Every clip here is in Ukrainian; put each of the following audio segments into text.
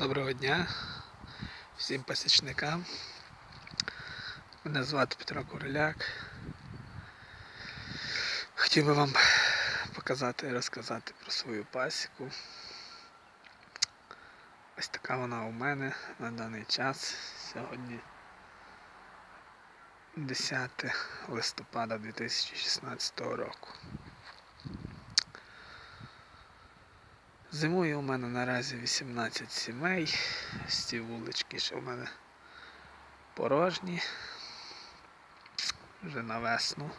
Доброго дня всім пасічникам. Мене звати Петро Куриляк. Хотів би вам показати і розказати про свою пасіку. Ось така вона у мене на даний час. Сьогодні 10 листопада 2016 року. Зимує у мене наразі 18 сімей. З ці вулички, що в мене порожні. Вже на весну.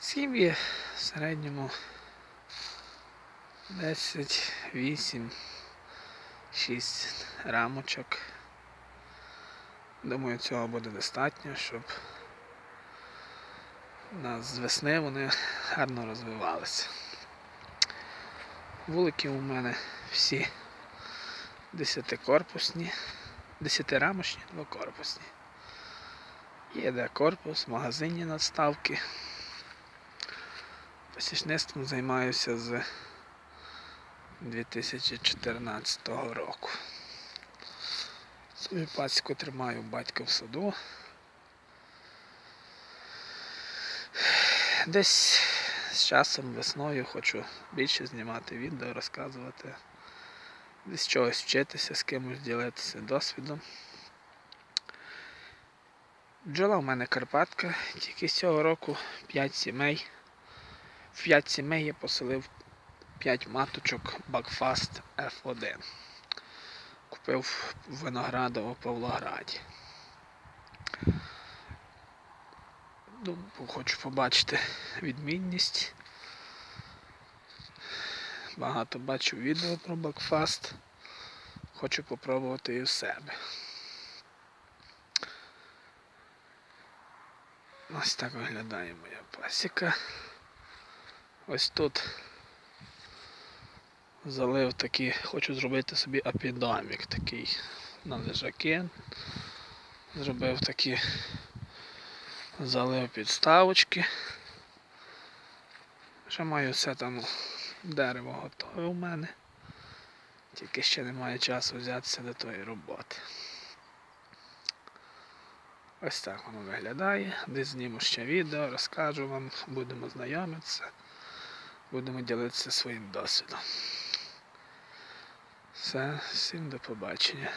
Сім'ї в середньому 10, 8, 6 рамочок. Думаю, цього буде достатньо, щоб нас з весни вони гарно розвивалися. Вулики у мене всі десятикорпусні, десятирамочні, двокорпусні. Є де корпус, магазинні надставки. Посічництвом займаюся з 2014 року. Свою пасіку тримаю батька в саду. Десь з часом весною хочу більше знімати відео, розказувати, десь чогось вчитися, з кимось ділитися досвідом. Бджола в мене Карпатка, тільки з цього року 5 сімей. В 5 сімей я поселив 5 маточок Бакфаст F1. Купив в Виноградово в Павлограді. Ну, хочу побачити відмінність. Багато бачу відео про Бакфаст. Хочу попробувати і в себе. Ось так виглядає моя пасіка. Ось тут залив такий, хочу зробити собі апідомік такий на лежаки. Зробив такі залив підставочки. Ще маю все там дерево готове у мене. Тільки ще немає часу взятися до тої роботи. Ось так воно виглядає. Десь зніму ще відео, розкажу вам, будемо знайомитися, будемо ділитися своїм досвідом. Все, всім до побачення.